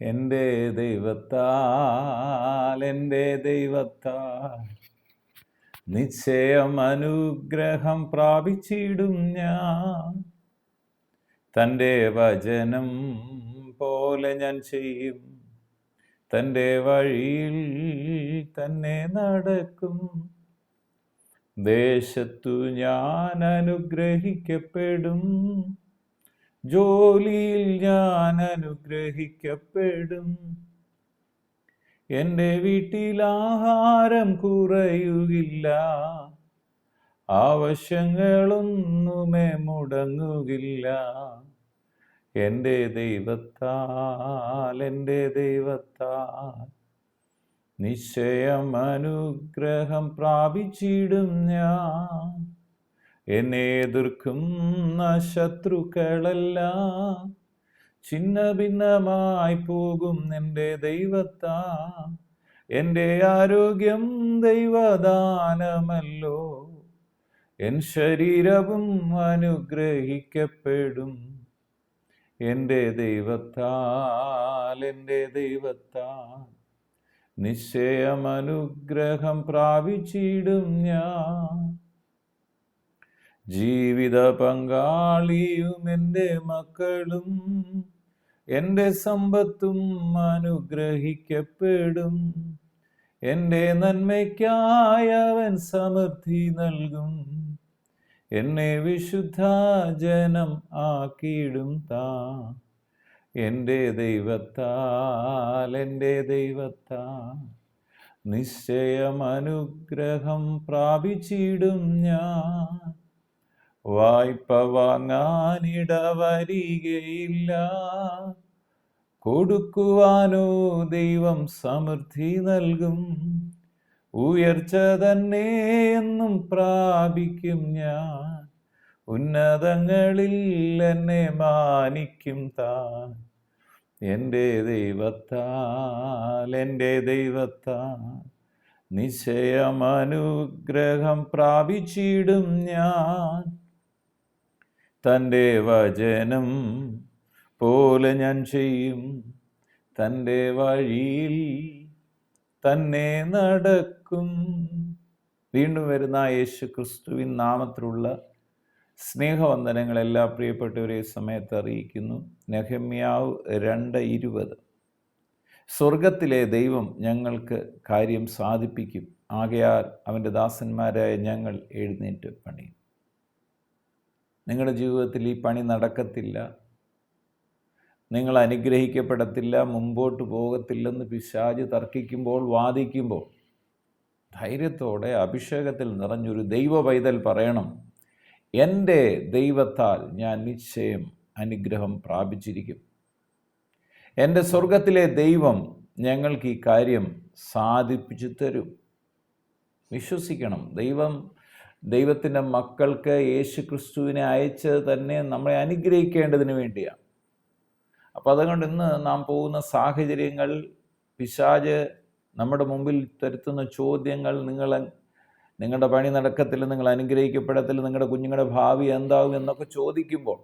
എന്റെ ദൈവത്താൽ എന്റെ ദൈവത്താൽ നിശ്ചയം അനുഗ്രഹം പ്രാപിച്ചിടും ഞാൻ. തന്റെ വചനം പോലെ ഞാൻ ചെയ്യും. തന്റെ വഴിയിൽ തന്നെ നടക്കും. ദേശത്തു ഞാൻ അനുഗ്രഹിക്കപ്പെടും. ജോലിയിൽ ഞാൻ അനുഗ്രഹിക്കപ്പെടും എന്റെ വീട്ടിൽ ആഹാരം കുറയുകില്ല. ആവശ്യങ്ങളൊന്നുമേ മുടങ്ങുകില്ല. എന്റെ ദൈവത്താൽ എന്റെ ദൈവത്താൽ നിശ്ചയം അനുഗ്രഹം പ്രാപിച്ചിടും ഞാൻ. എന്നെ എതിർക്കുന്ന ശത്രുക്കളെല്ലാം ചിന്ന ഭിന്നമായി പോകും എന്റെ ദൈവത്താ. എന്റെ ആരോഗ്യം ദൈവദാനമല്ലോ. എൻ ശരീരവും അനുഗ്രഹിക്കപ്പെടും എന്റെ ദൈവത്താൽ എന്റെ ദൈവത്താൽ. നിശ്ചയം അനുഗ്രഹം പ്രാപിച്ചിടും ഞാൻ. ജീവിത പങ്കാളിയും എന്റെ മക്കളും എന്റെ സമ്പത്തും അനുഗ്രഹിക്കപ്പെടും. എന്റെ നന്മയ്ക്കായി അവൻ സമൃദ്ധി നൽകും. എന്നെ വിശുദ്ധ ജനം ആക്കിയിടും താ. എന്റെ ദൈവത്താൽ എന്റെ ദൈവത്താൽ നിശ്ചയം അനുഗ്രഹം പ്രാപിച്ചിടും ഞാൻ. വായ്പ വാങ്ങാനിടവരികയില്ല. കൊടുക്കുവാനോ ദൈവം സമൃദ്ധി നൽകും. ഉയർച്ച തന്നെ എന്നും പ്രാപിക്കും ഞാൻ. ഉന്നതങ്ങളിൽ എന്നെ മാനിക്കും താൻ. എന്റെ ദൈവത്താൽ എന്റെ ദൈവത്താൽ നിശ്ചയം അനുഗ്രഹം പ്രാപിച്ചിടും ഞാൻ. തന്റെ വചനം പോലെ ഞാൻ ചെയ്യും. തന്റെ വഴിയിൽ തന്നെ നടക്കും. വീണ്ടും വരുന്ന യേശു ക്രിസ്തുവിൻ നാമത്തിലുള്ള സ്നേഹവന്ദനങ്ങൾ എല്ലാ പ്രിയപ്പെട്ടവരെ സമയത്ത് അറിയിക്കുന്നു. നെഹമ്യാവ് രണ്ട് ഇരുപത്. സ്വർഗത്തിലെ ദൈവം ഞങ്ങൾക്ക് കാര്യം സാധിപ്പിക്കും. ആകയാൽ അവന്റെ ദാസന്മാരായ ഞങ്ങൾ എഴുന്നേറ്റ് പണിയും. നിങ്ങളുടെ ജീവിതത്തിൽ ഈ പണി നടക്കത്തില്ല. നിങ്ങൾ അനുഗ്രഹിക്കപ്പെടത്തില്ല മുമ്പോട്ട് പോകത്തില്ലെന്ന് പിശാജ് തർക്കിക്കുമ്പോൾ വാദിക്കുമ്പോൾ. ധൈര്യത്തോടെ അഭിഷേകത്തിൽ നിറഞ്ഞൊരു ദൈവ പൈതൽ പറയണം. എന്റെ ദൈവത്താൽ ഞാൻ നിശ്ചയം അനുഗ്രഹം പ്രാപിച്ചിരിക്കും. എന്റെ സ്വർഗത്തിലെ ദൈവം ഞങ്ങൾക്ക് ഈ കാര്യം സാധിപ്പിച്ചു തരും. വിശ്വസിക്കണം. ദൈവം ദൈവത്തിന്റെ മക്കൾക്ക് യേശു ക്രിസ്തുവിനെ അയച്ചത് തന്നെ നമ്മളെ അനുഗ്രഹിക്കേണ്ടതിന് വേണ്ടിയാണ്. അപ്പോൾ അതുകൊണ്ട് ഇന്ന് നാം പോകുന്ന സാഹചര്യങ്ങൾ പിശാജ് നമ്മുടെ മുമ്പിൽ തരുത്തുന്ന ചോദ്യങ്ങൾ നിങ്ങൾ നിങ്ങളുടെ പണി നടക്കത്തിൽ നിങ്ങൾ അനുഗ്രഹിക്കപ്പെടത്തിൽ നിങ്ങളുടെ കുഞ്ഞുങ്ങളുടെ ഭാവി എന്താകും എന്നൊക്കെ ചോദിക്കുമ്പോൾ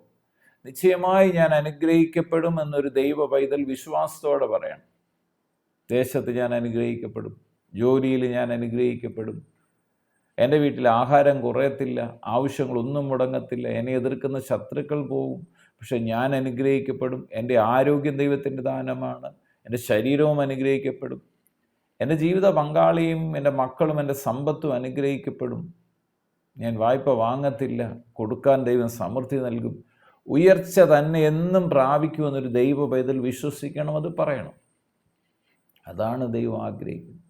നിശ്ചയമായി ഞാൻ അനുഗ്രഹിക്കപ്പെടും എന്നൊരു ദൈവ പൈതൽ വിശ്വാസത്തോടെ പറയണം. ദേശത്ത് ഞാൻ അനുഗ്രഹിക്കപ്പെടും. ജോലിയിൽ ഞാൻ അനുഗ്രഹിക്കപ്പെടും. എന്റെ വീട്ടിൽ ആഹാരം കുറയത്തില്ല ആവശ്യങ്ങളൊന്നും മുടങ്ങത്തില്ല എന്നെ എതിർക്കുന്ന ശത്രുക്കൾ പോകും പക്ഷെ ഞാൻ അനുഗ്രഹിക്കപ്പെടും. എന്റെ ആരോഗ്യം ദൈവത്തിന്റെ ദാനമാണ്. എന്റെ ശരീരവും അനുഗ്രഹിക്കപ്പെടും. എന്റെ ജീവിത പങ്കാളിയും എന്റെ മക്കളും എന്റെ സമ്പത്തും അനുഗ്രഹിക്കപ്പെടും. ഞാൻ വായ്പ വാങ്ങത്തില്ല. കൊടുക്കാൻ ദൈവം സമൃദ്ധി നൽകും. ഉയർച്ച തന്നെ എന്നും പ്രാപിക്കുമെന്നൊരു ദൈവ പൈതൽ വിശ്വസിക്കണം അത് പറയണം. അതാണ് ദൈവം ആഗ്രഹിക്കുന്നത്.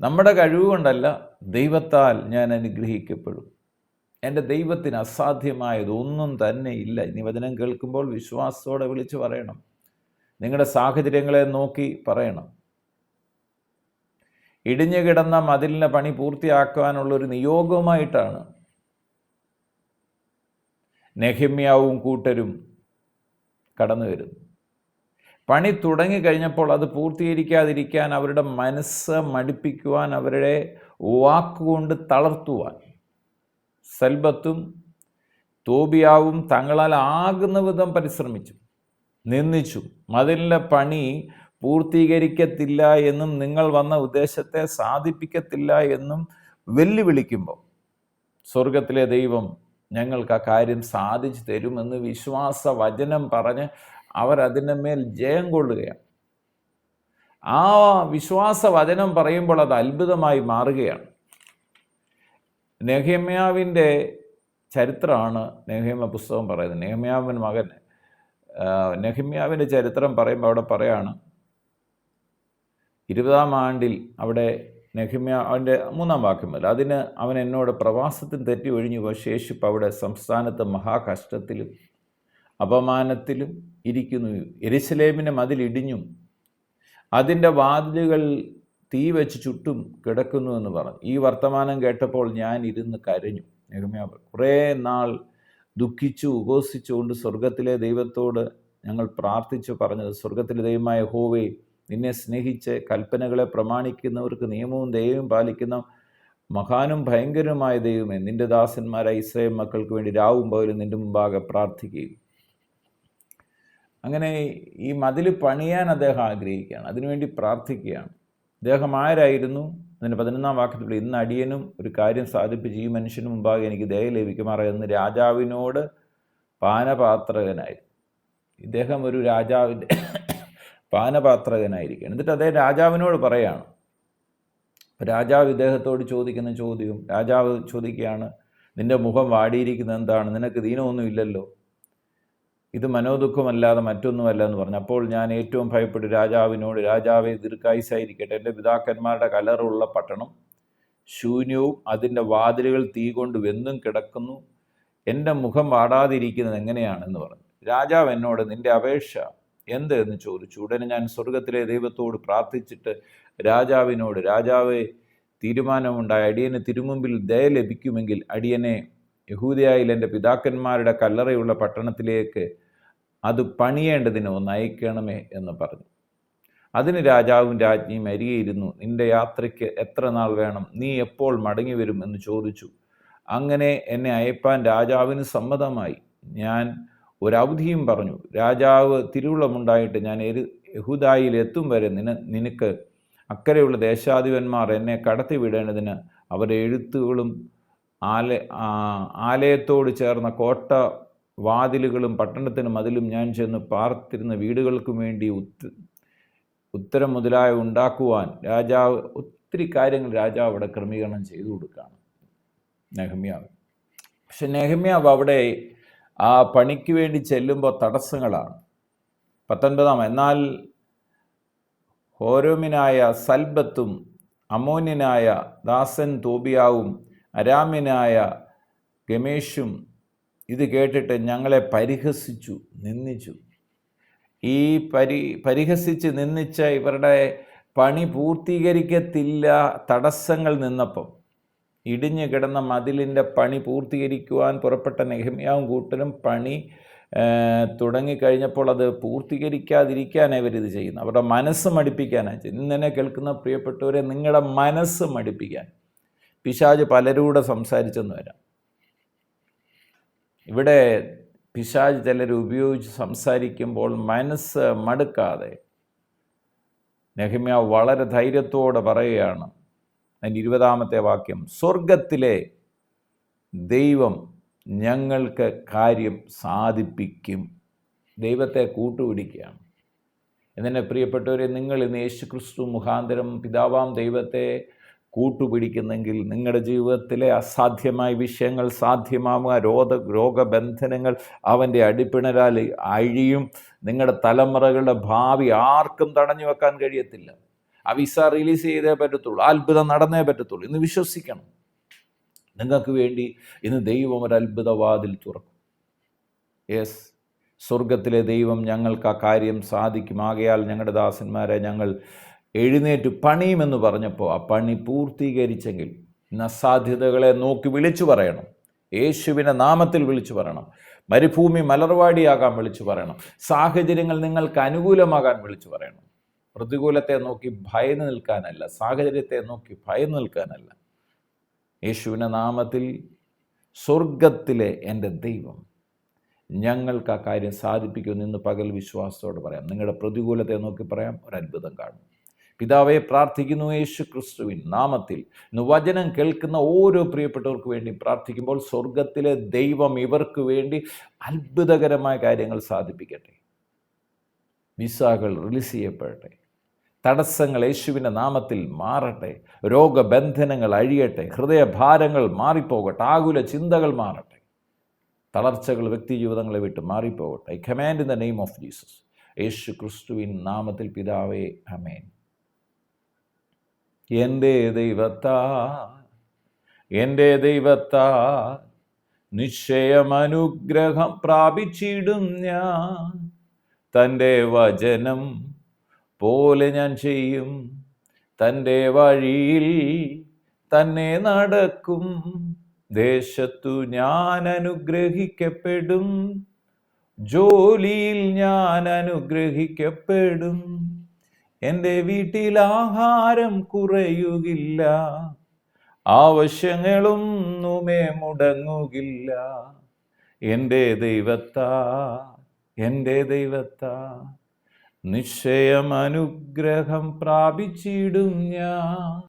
നമ്മുടെ കഴിവ് കൊണ്ടല്ല ദൈവത്താൽ ഞാൻ അനുഗ്രഹിക്കപ്പെടും. എന്റെ ദൈവത്തിന് അസാധ്യമായത് ഒന്നും തന്നെ ഇല്ല. ഇനി വചനം കേൾക്കുമ്പോൾ വിശ്വാസത്തോടെ വിളിച്ച് പറയണം. നിങ്ങളുടെ സാഹചര്യങ്ങളെ നോക്കി പറയണം. ഇടിഞ്ഞു കിടന്ന മതിലിന്റെ പണി പൂർത്തിയാക്കാനുള്ളൊരു നിയോഗമായിട്ടാണ് നെഹിമ്യാവും കൂട്ടരും കടന്നു വരുന്നു പണി തുടങ്ങിക്കഴിഞ്ഞപ്പോൾ അത് പൂർത്തീകരിക്കാതിരിക്കാൻ അവരുടെ മനസ്സ് മടിപ്പിക്കുവാൻ അവരുടെ വാക്കുകൊണ്ട് തളർത്തുവാൻ. സൽബത്തും തോബിയാവും തങ്ങളാൽ ആകുന്ന വിധം പരിശ്രമിച്ചു നിന്ദിച്ചു. മതിലിന്റെ പണി പൂർത്തീകരിക്കത്തില്ല എന്നും നിങ്ങൾ വന്ന ഉദ്ദേശത്തെ സാധിപ്പിക്കത്തില്ല എന്നും വെല്ലുവിളിക്കുമ്പോൾ സ്വർഗത്തിലെ ദൈവം ഞങ്ങൾക്ക് ആ കാര്യം സാധിച്ചു തരുമെന്ന് വിശ്വാസ വചനം പറഞ്ഞ് അവരതിന്റെ മേൽ ജയം കൊള്ളുകയാണ്. ആ വിശ്വാസ വചനം പറയുമ്പോൾ അത് അത്ഭുതമായി മാറുകയാണ്. നെഹമ്യാവിന്റെ ചരിത്രമാണ് നെഹമ്യ പുസ്തകം പറയുന്നത്. നെഹമ്യാവിൻ മകൻ നെഹമ്യാവിന്റെ ചരിത്രം പറയുമ്പോൾ അവിടെ പറയാണ് ഇരുപതാം ആണ്ടിൽ അവിടെ നെഹിമ്യ അവന്റെ മൂന്നാം വാക്യം മുതൽ അതിന് അവൻ എന്നോട് പ്രവാസത്തിൽ തെറ്റി ഒഴിഞ്ഞു ശേഷിപ്പ് അവിടെ സംസ്ഥാനത്ത് മഹാകഷ്ടത്തിലും അപമാനത്തിലും ഇരിക്കുന്നു. എരിശലേമിന്റെ മതിലിടിഞ്ഞും അതിന്റെ വാതിലുകൾ തീ വെച്ച് ചുട്ടും കിടക്കുന്നു എന്ന് പറഞ്ഞു. ഈ വർത്തമാനം കേട്ടപ്പോൾ ഞാൻ ഇരുന്ന് കരഞ്ഞു. നെഹമ്യാവ് കുറേ നാൾ ദുഃഖിച്ചു ഉപസിച്ചുകൊണ്ട് സ്വർഗത്തിലെ ദൈവത്തോട് ഞങ്ങൾ പ്രാർത്ഥിച്ചു പറഞ്ഞത് സ്വർഗത്തിലെ ദൈവമായ ഹോവേ നിന്നെ സ്നേഹിച്ച് കൽപ്പനകളെ പ്രമാണിക്കുന്നവർക്ക് നിയമവും ദൈവവും പാലിക്കുന്ന മഹാനും ഭയങ്കരമായ ദൈവമേ നിന്റെ ദാസന്മാരായ ഇസ്രയേൽ മക്കൾക്ക് വേണ്ടി രാവും പകലും നിന്റെ മുമ്പാകെ പ്രാർത്ഥിക്കുകയും അങ്ങനെ ഈ മതിൽ പണിയാൻ അദ്ദേഹം ആഗ്രഹിക്കുകയാണ്. അതിനുവേണ്ടി പ്രാർത്ഥിക്കുകയാണ്. അദ്ദേഹം ആരായിരുന്നു? അതിന്റെ പതിനൊന്നാം വാക്യത്തിൽ ഇന്ന് അടിയനും ഒരു കാര്യം സാധിപ്പിച്ച് ഈ മനുഷ്യന് മുമ്പാകെ എനിക്ക് ദയ ലഭിക്കുമാറെന്ന് രാജാവിനോട് പാനപാത്രകനായി ഇദ്ദേഹം ഒരു രാജാവിന്റെ പാനപാത്രകനായിരിക്കുകയാണ്. എന്നിട്ട് അദ്ദേഹം രാജാവിനോട് പറയാണ്. രാജാവ് ഇദ്ദേഹത്തോട് ചോദിക്കുന്ന ചോദ്യവും രാജാവ് ചോദിക്കുകയാണ് നിന്റെ മുഖം വാടിയിരിക്കുന്നത് എന്താണ്? നിനക്ക് ദീനമൊന്നും ഇല്ലല്ലോ ഇത് മനോദുഃഖമല്ലാതെ മറ്റൊന്നുമല്ല എന്ന് പറഞ്ഞു. അപ്പോൾ ഞാൻ ഏറ്റവും ഭയപ്പെട്ടു രാജാവിനോട് രാജാവെ ദീർഘായുസായിരിക്കട്ടെ. എന്റെ പിതാക്കന്മാരുടെ കലറുള്ള പട്ടണം ശൂന്യവും അതിന്റെ വാതിലുകൾ തീ കൊണ്ട് വെന്നും കിടക്കുന്നു. എന്റെ മുഖം വാടാതിരിക്കുന്നത് എങ്ങനെയാണെന്ന് പറഞ്ഞു. രാജാവ് എന്നോട് നിന്റെ അപേക്ഷ എന്ത്? എന്ന് ചോദിച്ചു. ഉടനെ ഞാൻ സ്വർഗത്തിലെ ദൈവത്തോട് പ്രാർത്ഥിച്ചിട്ട് രാജാവിനോട് രാജാവെ തീരുമാനമുണ്ടായി. അടിയന് തിരുമുമ്പിൽ ദയ ലഭിക്കുമെങ്കിൽ അടിയനെ യഹൂദയായിൽ എന്റെ പിതാക്കന്മാരുടെ കല്ലറയുള്ള പട്ടണത്തിലേക്ക് അത് പണിയേണ്ടതിന് ഒന്ന് അയക്കണമേ എന്ന് പറഞ്ഞു. അതിന് രാജാവും രാജ്ഞിയും അരികെയിരുന്നു നിന്റെ യാത്രയ്ക്ക് എത്ര നാൾ വേണം? നീ എപ്പോൾ മടങ്ങി വരും? എന്ന് ചോദിച്ചു. അങ്ങനെ എന്നെ അയപ്പാൻ രാജാവിന് സമ്മതമായി. ഞാൻ ഒരവധിയും പറഞ്ഞു രാജാവ് തിരുവുള്ളമുണ്ടായിട്ട് ഞാൻ എരു യഹൂദായിൽ എത്തും വരെ നിന നിനക്ക് അക്കരെയുള്ള ദേശാധിപന്മാർ എന്നെ കടത്തിവിടേണ്ടതിന് അവരെ എഴുത്തുകളും ആല ആലയത്തോട് ചേർന്ന കോട്ട വാതിലുകളും പട്ടണത്തിനും മതിലും ഞാൻ ചെന്ന് പാർത്തിരുന്ന വീടുകൾക്കും വേണ്ടി ഉത്ത ഉത്തരം മുതലായ ഉണ്ടാക്കുവാൻ രാജാവ് ഒത്തിരി കാര്യങ്ങൾ രാജാവ് അവിടെ ക്രമീകരണം ചെയ്തു കൊടുക്കുകയാണ്. നെഹമ്യാവ്. പക്ഷെ നെഹമ്യാവ് അവിടെ ആ പണിക്ക് വേണ്ടി ചെല്ലുമ്പോൾ തടസ്സങ്ങളാണ്. പത്തൊൻപതാം എന്നാൽ ഹോരോമിനായ സൽബത്തും അമോന്യനായ ദാസൻ തോബിയാവും അരാമ്യനായ ഗമേഷും ഇത് കേട്ടിട്ട് ഞങ്ങളെ പരിഹസിച്ചു നിന്ദിച്ചു. ഈ പരി പരിഹസിച്ച് നിന്ദിച്ച ഇവരുടെ പണി പൂർത്തീകരിക്കത്തില്ല തടസ്സങ്ങൾ നിന്നപ്പം ഇടിഞ്ഞു കിടന്ന മതിലിന്റെ പണി പൂർത്തീകരിക്കുവാൻ പുറപ്പെട്ട നെഹമ്യാവും കൂട്ടരും പണി തുടങ്ങിക്കഴിഞ്ഞപ്പോൾ അത് പൂർത്തീകരിക്കാതിരിക്കാനാണ് ഇവരിത് ചെയ്യുന്നത്. അവരുടെ മനസ്സ് മടിപ്പിക്കാനാണ് ഇന്നെ കേൾക്കുന്ന പ്രിയപ്പെട്ടവരെ നിങ്ങളുടെ മനസ്സ് മടിപ്പിക്കാൻ. പിശാജ് പലരൂടെ സംസാരിച്ചെന്ന് വരാം. ഇവിടെ പിശാജ് ചിലർ ഉപയോഗിച്ച് സംസാരിക്കുമ്പോൾ മനസ്സ് മടുക്കാതെ നെഹമ്യ വളരെ ധൈര്യത്തോടെ പറയുകയാണ്. അതിന്റെ ഇരുപതാമത്തെ വാക്യം സ്വർഗത്തിലെ ദൈവം ഞങ്ങൾക്ക് കാര്യം സാധിപ്പിക്കും. ദൈവത്തെ കൂട്ടുപിടിക്കുകയാണ്. എന്നെ പ്രിയപ്പെട്ടവരെ നിങ്ങൾ ഇന്ന് യേശുക്രിസ്തു മുഖാന്തരം പിതാവാം ദൈവത്തെ കൂട്ടുപിടിക്കുന്നെങ്കിൽ നിങ്ങളുടെ ജീവിതത്തിലെ അസാധ്യമായ വിഷയങ്ങൾ സാധ്യമാവുക രോഗ രോഗബന്ധനങ്ങൾ അവന്റെ അടിപ്പിണരാൽ അഴിയും. നിങ്ങളുടെ തലമുറകളുടെ ഭാവി ആർക്കും തടഞ്ഞു വെക്കാൻ കഴിയത്തില്ല. ആ വിസ റിലീസ് ചെയ്തേ പറ്റത്തുള്ളൂ അത്ഭുതം നടന്നേ പറ്റത്തുള്ളൂ. ഇന്ന് വിശ്വസിക്കണം. നിങ്ങൾക്ക് വേണ്ടി ഇന്ന് ദൈവം ഒരു അത്ഭുതവാതിൽ തുറക്കും. യെസ് സ്വർഗത്തിലെ ദൈവം ഞങ്ങൾക്ക് ആ കാര്യം സാധിക്കും. ആകയാൽ ഞങ്ങളുടെ ദാസന്മാരെ ഞങ്ങൾ എഴുന്നേറ്റ് പണിയുമെന്ന് പറഞ്ഞപ്പോൾ ആ പണി പൂർത്തീകരിച്ചെങ്കിൽ ഇന്ന് അസാധ്യതകളെ നോക്കി വിളിച്ചു പറയണം. യേശുവിനെ നാമത്തിൽ വിളിച്ചു പറയണം. മരുഭൂമി മലർവാടിയാകാൻ വിളിച്ചു പറയണം. സാഹചര്യങ്ങൾ നിങ്ങൾക്ക് അനുകൂലമാകാൻ വിളിച്ചു പറയണം. പ്രതികൂലത്തെ നോക്കി ഭയന്ന് നിൽക്കാനല്ല സാഹചര്യത്തെ നോക്കി ഭയന്ന് നിൽക്കാനല്ല. യേശുവിന്റെ നാമത്തിൽ സ്വർഗത്തിലെ എന്റെ ദൈവം ഞങ്ങൾക്ക് ആ കാര്യം സാധിപ്പിക്കുമെന്ന് ഇന്ന് പകൽ വിശ്വാസത്തോട് പറയാം. നിങ്ങളുടെ പ്രതികൂലത്തെ നോക്കി പറയാം. ഒരു അത്ഭുതം കാണും. പിതാവെ പ്രാർത്ഥിക്കുന്നു യേശു ക്രിസ്തുവിൻ നാമത്തിൽ വചനം കേൾക്കുന്ന ഓരോ പ്രിയപ്പെട്ടവർക്ക് വേണ്ടി പ്രാർത്ഥിക്കുമ്പോൾ സ്വർഗത്തിലെ ദൈവം ഇവർക്ക് വേണ്ടി അത്ഭുതകരമായ കാര്യങ്ങൾ സാധിപ്പിക്കട്ടെ. വിസകൾ റിലീസ് ചെയ്യപ്പെടട്ടെ. തടസ്സങ്ങൾ യേശുവിന്റെ നാമത്തിൽ മാറട്ടെ. രോഗബന്ധനങ്ങൾ അഴിയട്ടെ. ഹൃദയഭാരങ്ങൾ മാറിപ്പോകട്ടെ. ആകുല ചിന്തകൾ മാറട്ടെ. തളർച്ചകൾ വ്യക്തി ജീവിതങ്ങളെ വിട്ട് മാറിപ്പോകട്ടെ. I command in the name of Jesus Yeshu ക്രിസ്തുവിൻ നാമത്തിൽ പിതാവേ അമേൻ എന്റെ ദൈവത്താ എന്റെ ദൈവത്താ നിശ്ചയമനുഗ്രഹം പ്രാപിച്ചിടും ഞാൻ. തന്റെ വചനം പോലെ ഞാൻ ചെയ്യും. തന്റെ വഴിയിൽ തന്നെ നടക്കും. ദേശത്തു ഞാൻ അനുഗ്രഹിക്കപ്പെടും. ജോലിയിൽ ഞാൻ അനുഗ്രഹിക്കപ്പെടും. എന്റെ വീട്ടിൽ ആഹാരം കുറയുകില്ല. ആവശ്യങ്ങളൊന്നുമേ മുടങ്ങുകില്ല. എന്റെ ദൈവത്താ എന്റെ ദൈവത്താ നിശ്ചയം അനുഗ്രഹം പ്രാപിച്ചിടും ഞാൻ.